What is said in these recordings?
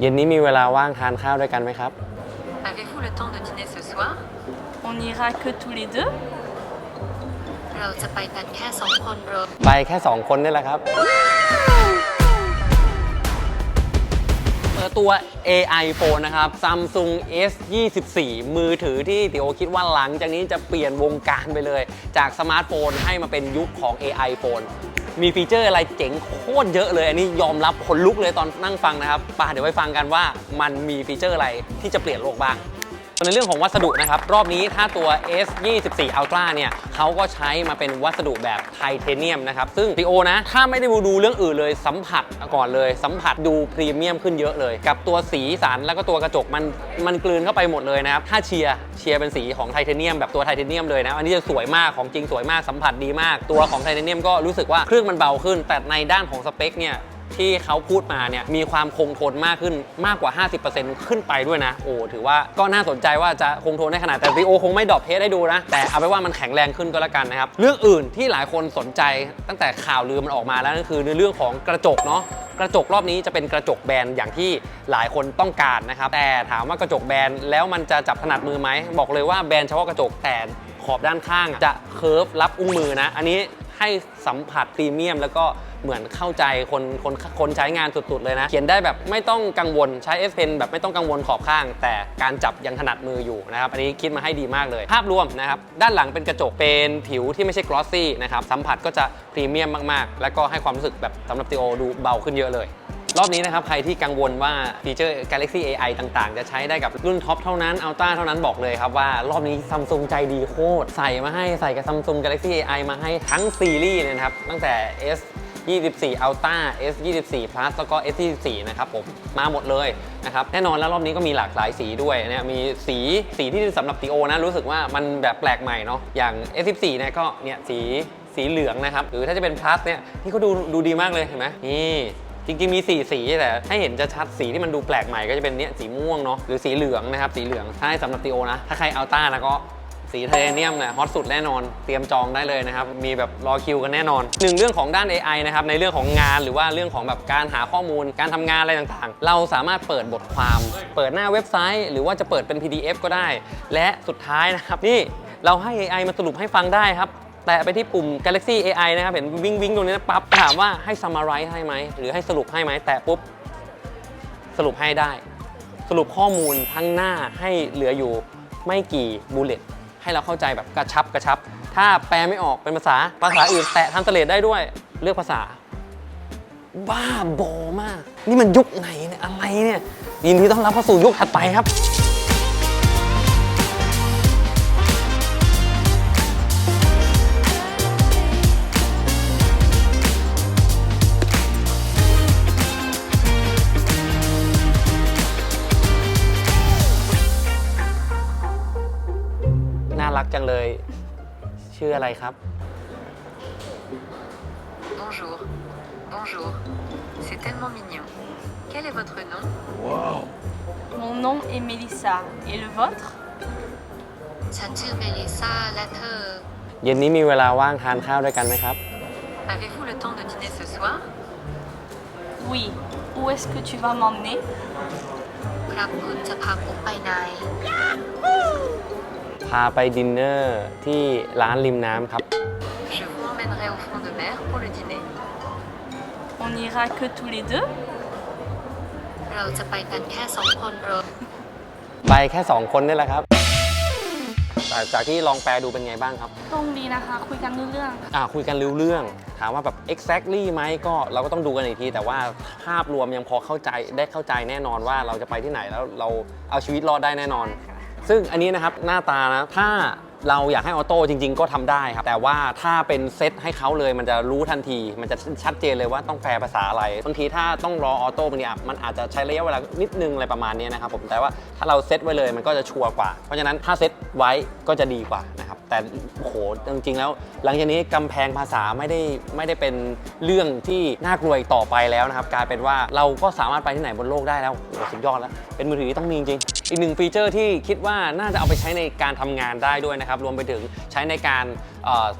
เย็นนี้มีเวลาว่างทานข้าวด้วยกันไหมครับ Avez-vous le temps de dîner ce soir On n'ira que tous les deux เราจะไปกันแค่สองคนเหรอไปแค่2คนนี่แหละครับเปิดตัว AI phone นะครับ Samsung S 24มือถือที่ติโอคิดว่าหลังจากนี้จะเปลี่ยนวงการไปเลย จากสมาร์ทโฟนให้มาเป็นยุคของ AI phone มีฟีเจอร์อะไรเจ๋งโคตรเยอะเลย อันนี้ยอมรับคนลุกเลยตอนนั่งฟังนะครับป่าเดี๋ยวไปฟังกันว่ามันมีฟีเจอร์อะไรที่จะเปลี่ยนโลกบ้าง ในเรื่องของวัสดุนะครับ รอบนี้ถ้าตัว S 24 Ultra เนี่ยเขาก็ใช้มาเป็นวัสดุแบบไทเทเนียมนะครับ ซึ่ง PO นะ ถ้าไม่ได้ดูเรื่องอื่นเลยสัมผัสก่อนเลย สัมผัสดูพรีเมียมขึ้นเยอะเลย กับตัวสีสันแล้วก็ตัวกระจกมันมันกลืนเข้าไปหมดเลยนะครับ ถ้าเชียร์เชียร์เป็นสีของไทเทเนียมแบบตัวไทเทเนียมเลยนะ อันนี้จะสวยมากของจริงสวยมากสัมผัสดีมาก ตัวของไทเทเนียมก็รู้สึกว่าเครื่องมันเบาขึ้น แต่ในด้านของสเปคเนี่ย ที่เขาพูดมาเนี่ยมีความคงทนมากขึ้นมากกว่า 50%ขึ้นไปด้วยนะ โอ้ถือว่าก็น่าสนใจว่าจะคงทนได้ขนาดแต่ VO คงไม่ดรอปเทสให้ดูนะ แต่เอาไปว่ามันแข็งแรงขึ้นก็แล้วกันนะครับ เรื่องอื่นที่หลายคนสนใจตั้งแต่ข่าวลือมันออกมาแล้วนั่นคือในเรื่องของกระจกเนาะกระจกรอบนี้จะเป็นกระจกแบนอย่างที่หลายคนต้องการนะครับ แต่ถามว่ากระจกแบนแล้วมันจะจับถนัดมือไหมบอกเลยว่าแบนเฉพาะกระจกแต่ขอบด้านข้างจะเคิร์ฟรับอุ้งมือนะ อันนี้ให้สัมผัสพรีเมียมแล้วก็ เหมือนเข้าใจคนคนคนใช้งานสุดๆเลยนะ เขียนได้แบบไม่ต้องกังวลใช้ S Pen แบบไม่ต้องกังวลขอบข้าง แต่การจับยังถนัดมืออยู่นะครับอันนี้คิดมาให้ดีมากเลย ภาพรวมนะครับด้านหลังเป็นกระจกเป็นผิวที่ไม่ใช่กลอสซี่นะครับสัมผัสก็จะพรีเมียมมากๆ แล้วก็ให้ความรู้สึกแบบสำหรับตีโอดูเบาขึ้นเยอะเลยรอบนี้นะครับ ใครที่กังวลว่าฟีเจอร์ Galaxy AI ต่างๆ จะใช้ได้กับรุ่นท็อปเท่านั้น อัลต้าเท่านั้นบอกเลยครับว่า รอบนี้ซัมซุงใจดีโคตร ใส่มาให้ใส่กับซัมซุง Galaxy AI มาให้ทั้งซีรีส์เลยนะครับ ตั้งแต่ S 24 Ultra S 24 Plus แล้วก็ S 24นะครับผมมาหมดเลยนะครับแน่นอนแล้วรอบนี้ก็มีหลากหลายสีด้วยเนี่ยมีสีสีที่สำหรับตีโอนะรู้สึกว่ามันแบบแปลกใหม่เนาะอย่าง S 14เนี่ยก็เนี่ยสีสีเหลืองนะครับหรือถ้าจะเป็น Plus เนี่ยที่เขาดูดูดีมากเลยเห็นไหมนี่จริงๆมี 4 สีแต่ให้เห็นจะชัดสีที่มันดูแปลกใหม่ก็จะเป็นเนี้ยสีม่วงเนาะหรือสีเหลืองนะครับสีเหลืองถ้าให้สำหรับตีโอนะ ถ้าใครเอาต้านะก็ สีไทเทเนียมเนี่ยฮอตสุดแน่นอน เตรียมจองได้เลยนะครับ มีแบบรอคิวกันแน่นอนหนึ่งเรื่องของด้าน AI นะครับ ในเรื่องของงานหรือว่าเรื่องของแบบการหาข้อมูล การทำงานอะไรต่างๆ เราสามารถเปิดบทความ เปิดหน้าเว็บไซต์ หรือว่าจะเปิดเป็น PDF ก็ได้ และสุดท้ายนะครับนี่เราให้ AI มาสรุปให้ฟังได้ครับแตะไปที่ปุ่ม Galaxy AI นะครับ เห็นวิ่งวิ่งตรงนี้นะปั๊บถามว่าให้ summarize ให้ไหม หรือให้สรุปให้ไหม แตะปุ๊บ สรุปให้ได้ สรุปข้อมูลทั้งหน้าให้เหลืออยู่ไม่กี่บูเลต ให้เราเข้าใจแบบกระชับกระชับ ถ้าแปลไม่ออกเป็นภาษาภาษาอื่นแตะทันสเลตได้ด้วยเลือกภาษา บ้าบอมาก นี่มันยุคไหนเนี่ยอะไรเนี่ยยินดีต้อนรับเข้าสู่ยุคถัดไปครับ ชื่ออะไรครับ Bonjour. Bonjour. C'est tellement mignon. Quel est votre nom Mon nom est Mélissa. Et le vôtre ฉันชื่อเมลิซาและเธอ เย็นนี้มีเวลาว่างทานข้าวด้วยกันไหมครับ Avez-vous le temps de dîner ce soir Oui. Où est-ce que tu vas m'emmener ครับคุณจะพาผมไปไหน พาไปดินเนอร์ที่ร้านริมน้ำครับ Je vous emmènerai au front de mer pour le dîner. On n'ira que tous les deux เราจะไปกันแค่สองคนเหรอไปแค่ 2 คนนี่แหละครับแต่จากที่ลองแปลดูเป็นไงบ้างครับ ตรงดีนะคะ คุยกันรู้เรื่อง อ่าคุยกันรู้เรื่อง ถามว่าแบบ exactly ไหมก็เราก็ต้องดูกันอีกที แต่ว่าภาพรวมยังพอเข้าใจได้เข้าใจแน่นอนว่าเราจะไปที่ไหนแล้วเราเอาชีวิตรอดได้แน่นอน ซึ่งอันนี้นะครับหน้าตานะ ถ้าเราอยากให้ออโต้จริง ๆ ก็ทำได้ครับ แต่ว่าถ้าเป็นเซตให้เขาเลยมันจะรู้ทันที มันจะชัดเจนเลยว่าต้องแปลภาษาอะไร บางทีถ้าต้องรอออโต้บางทีอะมันอาจจะใช้ระยะเวลานิดนึงอะไรประมาณนี้นะครับผม แต่ว่าถ้าเราเซตไว้เลยมันก็จะชัวร์กว่า เพราะฉะนั้นถ้าเซตไว้ก็จะดีกว่านะครับแต่โอ้โหจริงๆแล้ว หลังจากนี้กำแพงภาษาไม่ได้ไม่ได้เป็นเรื่องที่น่ากลัวอีกต่อไปแล้วนะครับกลายเป็นว่าเราก็สามารถไปที่ไหนบนโลกได้แล้วโอ้โหสุดยอดแล้ว เป็นมือถือที่ต้องมีจริงๆอีกหนึ่งฟีเจอร์ที่คิดว่าน่าจะเอาไปใช้ในการทำงานได้ด้วยนะครับรวมไปถึงใช้ในการ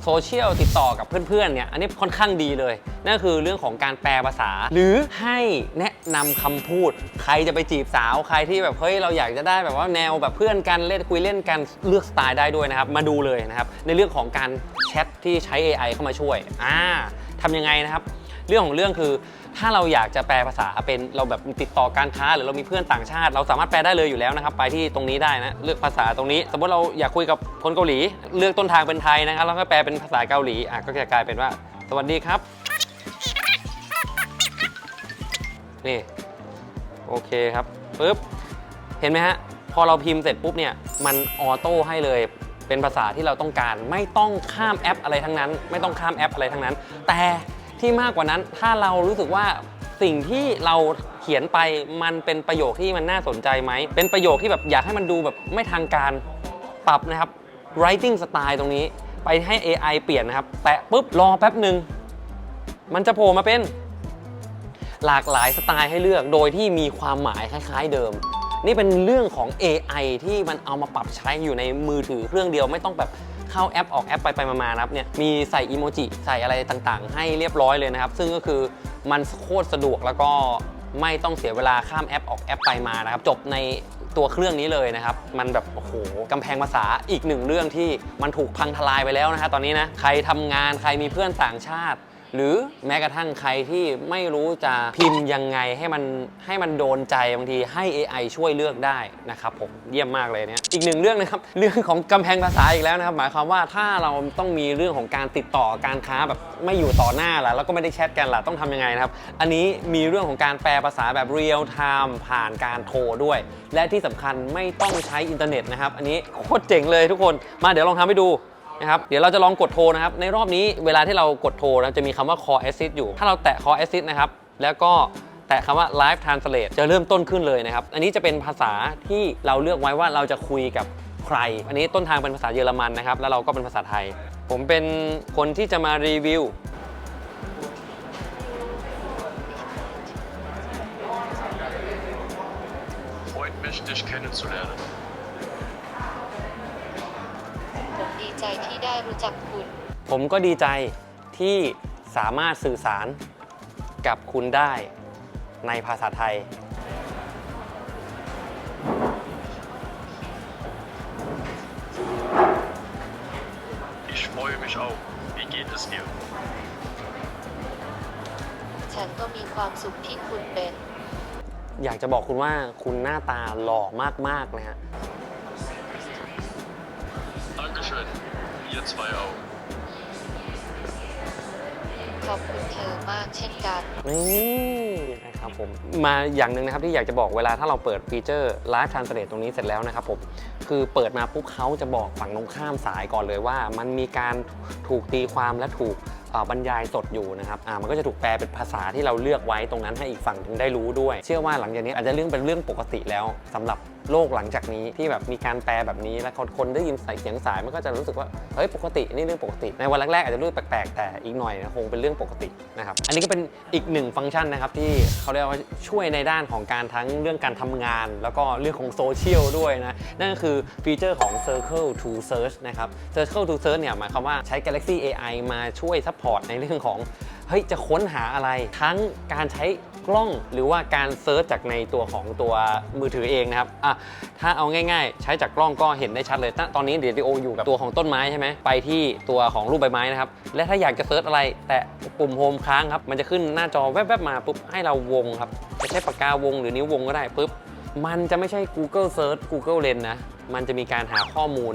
โซเชียลติดต่อกับเพื่อนๆเนี่ยอันนี้ค่อนข้างดีเลย นั่นคือเรื่องของการแปลภาษา หรือให้แนะนำคำพูด ใครจะไปจีบสาวใครที่แบบเฮ้ยเราอยากจะได้แบบว่าแนวแบบเพื่อนกันเล่นคุยเล่นกันเลือกสไตล์ได้ด้วยนะครับมาดูเลยนะครับในเรื่องของการแชทที่ใช้ AI เข้ามาช่วยอ่าทำยังไงนะครับ เรื่องของเรื่องคือ ถ้าเราอยากจะแปลภาษาเป็นเราแบบติดต่อการค้าหรือเรามีเพื่อนต่างชาติ เราสามารถแปลได้เลยอยู่แล้วนะครับ ไปที่ตรงนี้ได้นะเลือกภาษาตรงนี้ สมมติเราอยากคุยกับคนเกาหลี เลือกต้นทางเป็นไทยนะครับแล้วก็แปลเป็นภาษาเกาหลีอะก็จะกลายเป็นว่า สวัสดีครับนี่โอเคครับปุ๊บเห็นไหมฮะพอเราพิมพ์เสร็จปุ๊บเนี่ยมันออโต้ให้เลยเป็นภาษาที่เราต้องการ ไม่ต้องข้ามแอปอะไรทั้งนั้น ไม่ต้องข้ามแอปอะไรทั้งนั้น แต่ ที่มากกว่านั้นถ้าเรารู้สึกว่าสิ่งที่เราเขียนไปมันเป็นประโยคที่มันน่าสนใจไหม เป็นประโยคที่แบบอยากให้มันดูแบบไม่ทางการปรับนะครับ writing style ตรงนี้ไปให้ AI เปลี่ยนนะครับ แตะปุ๊บรอแป๊บหนึ่งมันจะโผล่มาเป็น หลากหลายสไตล์ให้เลือกโดยที่มีความหมายคล้าย ๆ เดิม นี่เป็นเรื่องของ AI ที่มันเอามาปรับใช้อยู่ในมือถือเครื่องเดียวไม่ต้องแบบ เข้าแอปออกแอปไปไปมาๆนะครับเนี่ยมีใส่อีโมจิใส่อะไรต่างๆ ให้เรียบร้อยเลยนะครับ ซึ่งก็คือมันโคตรสะดวกแล้วก็ไม่ต้องเสียเวลาข้ามแอปออกแอปไปมานะครับ จบในตัวเครื่องนี้เลยนะครับ มันแบบโอ้โหกำแพงภาษาอีกหนึ่งเรื่องที่มันถูกพังทลายไปแล้วนะฮะตอนนี้นะใครทำงานใครมีเพื่อนต่างชาติ หรือแม้กระทั่งใครที่ไม่รู้จะพิมพ์ยังไงให้มันให้มันโดนใจบางทีให้ AI ช่วยเลือกได้นะครับผมเยี่ยมมากเลยเนี่ยอีกหนึ่งเรื่องนะครับเรื่องของกำแพงภาษาอีกแล้วนะครับ หมายความว่าถ้าเราต้องมีเรื่องของการติดต่อการค้าแบบไม่อยู่ต่อหน้าล่ะแล้วก็ไม่ได้แชทกันล่ะต้องทำยังไงนะครับ อันนี้มีเรื่องของการแปลภาษาแบบเรียลไทม์ผ่านการโทรด้วย และที่สำคัญไม่ต้องใช้อินเทอร์เน็ตนะครับ อันนี้โคตรเจ๋งเลยทุกคนมาเดี๋ยวลองทำให้ดู นะครับ เดี๋ยวเราจะลองกดโทรนะครับ ในรอบนี้เวลาที่เรากดโทรนะจะมีคำว่า call assist อยู่ ถ้าเราแตะ call assist นะครับ แล้วก็แตะคำว่า live translate จะเริ่มต้นขึ้นเลยนะครับ อันนี้จะเป็นภาษาที่เราเลือกไว้ว่าเราจะคุยกับใคร อันนี้ต้นทางเป็นภาษาเยอรมันนะครับ แล้วเราก็เป็นภาษาไทย ผมเป็นคนที่จะมารีวิว ที่ได้รู้จักคุณ ผมก็ดีใจที่สามารถสื่อสารกับคุณได้ในภาษาไทย Ich freue mich auch. Wie geht es dir? ฉันก็มีความสุขที่คุณเป็น อยากจะบอกคุณว่าคุณหน้าตาหล่อมากๆนะฮะ 2 Euro. ขอบคุณเธอมากเช่นกัน นี่นะครับผมมาอย่างหนึ่งนะครับที่อยากจะบอกเวลาถ้าเราเปิดฟีเจอร์ Live Translate ตรงนี้เสร็จแล้วนะครับผมคือเปิดมาปุ๊บเขาจะบอกฝั่งตรงข้ามสายก่อนเลยว่า มันมีการถูกตีความและถูกบรรยายสดอยู่นะครับอ่ามันก็จะถูกแปลเป็นภาษาที่เราเลือกไว้ตรงนั้นให้อีกฝั่งถึงได้รู้ด้วย เชื่อว่าหลังจากนี้อาจจะเรื่องเป็นเรื่องปกติแล้วสำหรับโลกหลังจากนี้ที่แบบมีการแปลแบบนี้แล้วคนคนได้ยินใส่เสียงสายมันก็จะรู้สึกว่าเฮ้ยปกตินี่เรื่องปกติ ในวันแรกๆอาจจะรู้สึกแปลกๆแต่อีกหน่อยนะคงเป็นเรื่องปกตินะครับอันนี้ก็เป็นอีกหนึ่งฟังก์ชันนะครับที่เขาเรียกว่าช่วยในด้านของการทั้งเรื่องการทำงาน แล้วก็เรื่องของโซเชียลด้วยนะนั่นก็คือฟีเจอร์ของ Circle to Search นะครับ Circle to Search เนี่ยหมายความว่าใช้ Galaxy AI มาช่วยซัพพอร์ตในเรื่องของเฮ้ยจะค้นหาอะไรทั้งการใช้กล้องหรือว่าการเซิร์ชจากในตัวของตัวมือถือเองนะครับอะถ้าเอาง่ายๆ ใช้จากกล้องก็เห็นได้ชัดเลย ตอนนี้เดียดโออยู่กับตัวของต้นไม้ใช่ไหมไปที่ตัวของรูปใบไม้นะครับ และถ้าอยากจะเซิร์ชอะไร แต่ปุ่มโฮมค้างครับ มันจะขึ้นหน้าจอแวบๆมาปุ๊บให้เราวงครับจะใช้ปากกาวงหรือนิ้ววงก็ได้ปุ๊บมันจะไม่ใช่ Google Search Google Lens นะมันจะมีการหาข้อมูล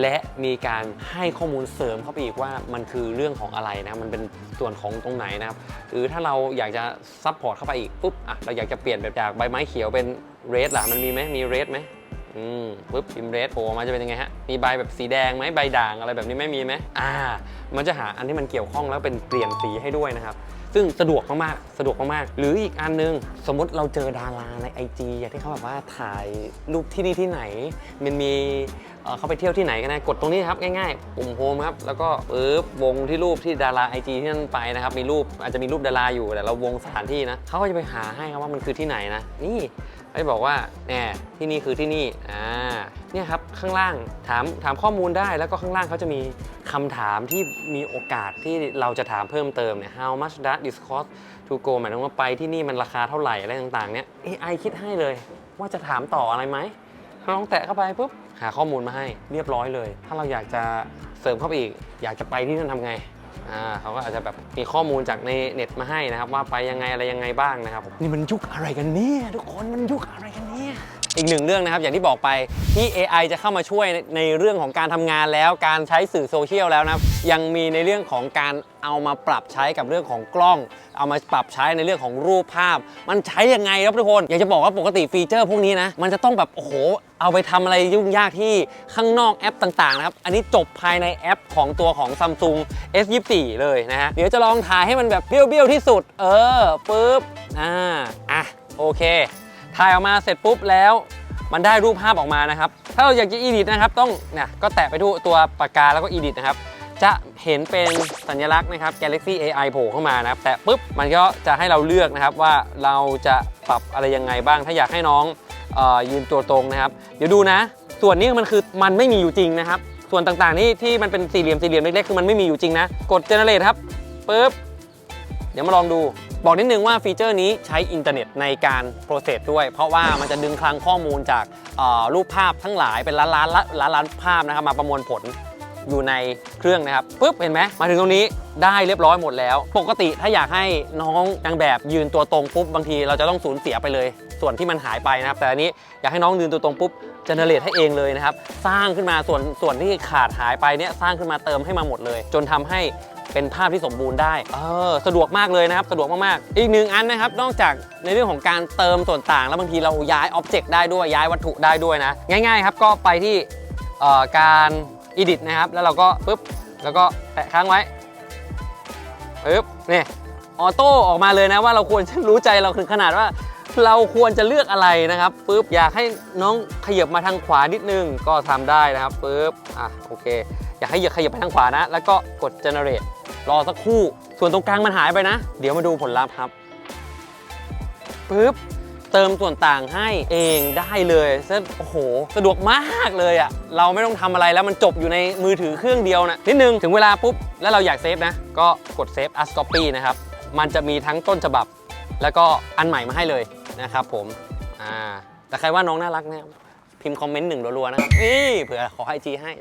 และมีการให้ข้อมูลเสริมเข้าไปอีกว่ามันคือเรื่องของอะไรนะมันเป็นส่วนของตรงไหนนะครับหรือถ้าเราอยากจะซัพพอร์ตเข้าไปอีกปุ๊บอะเราอยากจะเปลี่ยนแบบจากใบไม้เขียวเป็นเรดล่ะมันมีไหมมีเรดไหม อืมปุ๊บพิมเรดโผล่มาจะเป็นยังไงฮะ มีใบแบบสีแดงไหมใบด่างอะไรแบบนี้ไม่มีไหมอ่า มันจะหาอันที่มันเกี่ยวข้องแล้วเป็นเปลี่ยนสีให้ด้วยนะครับ ซึ่งสะดวกมากๆ สะดวกมากๆ หรืออีกอันนึง สมมติเราเจอดาราใน IG อย่างที่เขาแบบว่าถ่ายรูปที่นี่ที่ไหน มันมีเขาไปเที่ยวที่ไหนกันนะ กดตรงนี้ครับง่ายๆ ปุ่มโฮมครับ แล้วก็ปึ๊บวงที่รูปที่ดารา IG ที่นั่นไปนะครับ มีรูปอาจจะมีรูปดาราอยู่แต่เราวงสถานที่นะเขาก็จะไปหาให้ครับว่ามันคือที่ไหนนะ นี่ เขาจะบอกว่าแน่ที่นี่คือที่นี่อ่าเนี่ยครับข้างล่างถามถามข้อมูลได้ แล้วก็ข้างล่างเขาจะมีคำถามที่มีโอกาสที่เราจะถามเพิ่มเติมเนี่ย how much does this cost to go หมายถึงว่าไปที่นี่มันราคาเท่าไหร่อะไรต่างๆเนี่ย AI คิดให้เลย ว่าจะถามต่ออะไรไหมลองแตะเข้าไปปุ๊บหาข้อมูลมาให้เรียบร้อยเลย ถ้าเราอยากจะเสริมเข้าไปอีก อยากจะไปที่นั่นทำไง อ่าเขาก็อาจจะแบบมีข้อมูลจากในเน็ตมาให้นะครับ ว่าไปยังไงอะไรยังไงบ้างนะครับนี่มันยุคอะไรกันเนี่ยทุกคนมันยุคอะไรกันเนี่ย อีกหนึ่งเรื่องนะครับอย่างที่บอกไปที่ AI จะเข้ามาช่วยในเรื่องของการทำงานแล้วการใช้สื่อโซเชียลแล้วนะยังมีในเรื่องของการเอามาปรับใช้กับเรื่องของกล้อง เอามาปรับใช้ในเรื่องของรูปภาพ มันใช้ยังไงครับทุกคน อยากจะบอกว่าปกติฟีเจอร์พวกนี้นะมันจะต้องแบบโอ้โหเอาไปทำอะไรยุ่งยากที่ข้างนอกแอปต่างๆนะครับ อันนี้จบภายในแอปของตัวของ Samsung S24 เลยนะฮะ เดี๋ยวจะลองถ่ายให้มันแบบเบี้ยวๆที่สุด เออปุ๊บ อ่า อะ โอเค ถ่ายออกมาเสร็จปุ๊บแล้ว มันได้รูปภาพออกมานะครับ ถ้าเราอยากจะ edit นะครับ ต้องเนี่ยก็แตะไปที่ตัวปากกาแล้วก็ edit นะครับ จะเห็นเป็นสัญลักษณ์นะครับ Galaxy AI โผล่เข้ามานะครับ แตะปุ๊บมันก็จะให้เราเลือกนะครับว่าเราจะปรับอะไรยังไงบ้าง ถ้าอยากให้น้องเออยืนตัวตรงนะครับ เดี๋ยวดูนะ ส่วนนี้มันคือมันไม่มีอยู่จริงนะครับ ส่วนต่างๆนี่ที่มันเป็นสี่เหลี่ยมสี่เหลี่ยมเล็กๆคือมันไม่มีอยู่จริงนะ กด generate ครับปุ๊บ เดี๋ยวมาลองดู บอกนิดนึงว่าฟีเจอร์นี้ใช้อินเทอร์เน็ตในการโปรเซสด้วย เพราะว่ามันจะดึงคลังข้อมูลจากรูปภาพทั้งหลายเป็นล้านล้านล้านล้านภาพนะครับมาประมวลผลอยู่ในเครื่องนะครับปุ๊บเห็นไหมมาถึงตรงนี้ได้เรียบร้อยหมดแล้ว ปกติถ้าอยากให้น้องนางแบบยืนตัวตรงปุ๊บบางทีเราจะต้องสูญเสียไปเลย ส่วนที่มันหายไปนะครับ แต่อันนี้อยากให้น้องยืนตัวตรงปุ๊บเจเนเรตให้เองเลยนะครับ สร้างขึ้นมาส่วนส่วนที่ขาดหายไปเนี่ยสร้างขึ้นมาเติมให้มาหมดเลย จนทำให้เป็นภาพที่สมบูรณ์ได้ เออ สะดวกมากเลยนะครับ สะดวกมากๆ อีกหนึ่งอันนะครับ นอกจากในเรื่องของการเติมส่วนต่าง แล้วบางทีเราย้ายอ็อบเจกต์ได้ด้วย ย้ายวัตถุได้ด้วยนะ ง่าย ๆ ครับ ก็ไปที่เอ่อการ edit นะครับ แล้วเราก็ปุ๊บ แล้วก็แตะค้างไว้ ปึ๊บ นี่ ออโต้ออกมาเลยนะว่าเราควรรู้ใจเราถึงขนาดว่า เราควรจะเลือกอะไรนะครับปุ๊บอยากให้น้องขยับมาทางขวานิดนึงก็ทำได้นะครับปุ๊บอะโอเค อยากให้หยียบขยับไปทางขวานะ แล้วก็กด generate รอสักครู่ ส่วนตรงกลางมันหายไปนะ เดี๋ยวมาดูผลลัพธ์ครับปุ๊บเติมส่วนต่างให้เองได้เลยซึ่งโอ้โห สะดวกมากเลยอะ่ะ เราไม่ต้องทำอะไรแล้วมันจบอยู่ในมือถือเครื่องเดียวนะนิดนึงถึงเวลาปุ๊บ แล้วเราอยากเซฟนะ ก็กดเซฟ as copy นะครับ มันจะมีทั้งต้นฉบับ แล้วก็อันใหม่มาให้เลย นะครับผมอ่าแต่ใครว่าน้องน่ารักเนี่ยพิมพ์คอมเมนต์หนึ่งรัวๆนะครับนี่เผื่อขอไอจีให้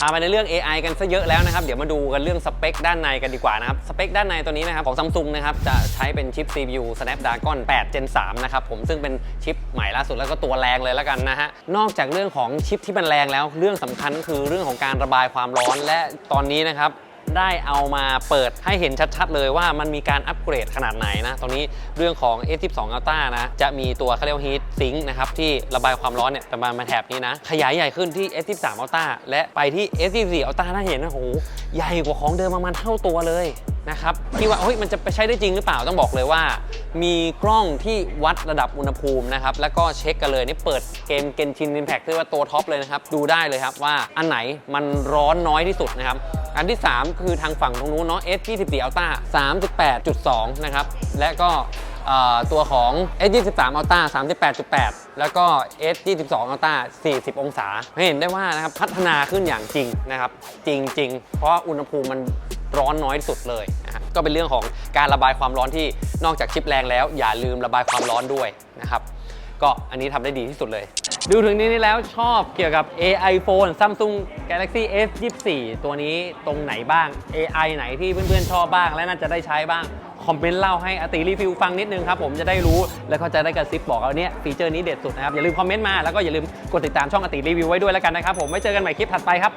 พาไปในเรื่อง AI กันซะเยอะแล้วนะครับ เดี๋ยวมาดูกันเรื่องสเปคด้านในกันดีกว่านะครับ สเปคด้านในตัวนี้นะครับของ Samsung นะครับ จะใช้เป็นชิป CPU Snapdragon 8 Gen 3 นะครับผมซึ่งเป็นชิปใหม่ล่าสุดแล้วก็ตัวแรงเลยแล้วกันนะฮะ นอกจากเรื่องของชิปที่มันแรงแล้ว เรื่องสำคัญก็คือเรื่องของการระบายความร้อนและตอนนี้นะครับ ได้เอามาเปิดให้เห็นชัดๆ เลยว่ามันมีการอัปเกรดขนาดไหนนะตอนนี้เรื่องของ S12 Ultra นะจะมีตัวเขาเรียกว่า Heat Sink นะครับที่ระบายความร้อนเนี่ยประมาณมาแถบนี้นะ ขยายใหญ่ขึ้นที่ S13 Ultra และไปที่ S14 Ultra ถ้าเห็นนะโหใหญ่กว่าของเดิมประมาณเท่าตัวเลย นะครับที่ว่าเฮ้ยมันจะไปใช้ได้จริงหรือเปล่าต้องบอกเลยว่า มีกล้องที่วัดระดับอุณหภูมินะครับแล้วก็เช็คกันเลยนี่เปิดเกมเกนชินอิมแพคที่ว่าตัวท็อปเลยนะครับดูได้เลยครับว่าอันไหนมันร้อนน้อยที่สุดนะครับอันที่ 3 คือทางฝั่งตรงนู้นเนาะ S24 Ultra 38.2 นะครับและก็ ตัวของ S23 Ultra 38.8 แล้วก็ S22 Ultra 40 องศา เห็นได้ว่านะครับพัฒนาขึ้นอย่างจริงนะครับ จริง ๆ เพราะอุณหภูมิมันร้อนน้อยที่สุดเลยนะครับก็เป็นเรื่องของการระบายความร้อนที่นอกจากชิปแรงแล้ว อย่าลืมระบายความร้อนด้วยนะครับก็อันนี้ทำได้ดีที่สุดเลย ดูถึงนี้แล้วชอบเกี่ยวกับ AI phone Samsung Galaxy S24 ตัวนี้ตรงไหนบ้าง AI ไหนที่เพื่อนๆชอบบ้าง และน่าจะได้ใช้บ้าง คอมเมนต์เล่าให้อติรีวิวฟังนิดนึงครับผมจะได้รู้แล้วก็จะได้กระซิบบอกเอาเนี้ยฟีเจอร์นี้เด็ดสุดนะครับอย่าลืมคอมเมนต์มาแล้วก็อย่าลืมกดติดตามช่องอติรีวิวไว้ด้วยแล้วกันนะครับผมไว้เจอกันใหม่คลิปถัดไปครับ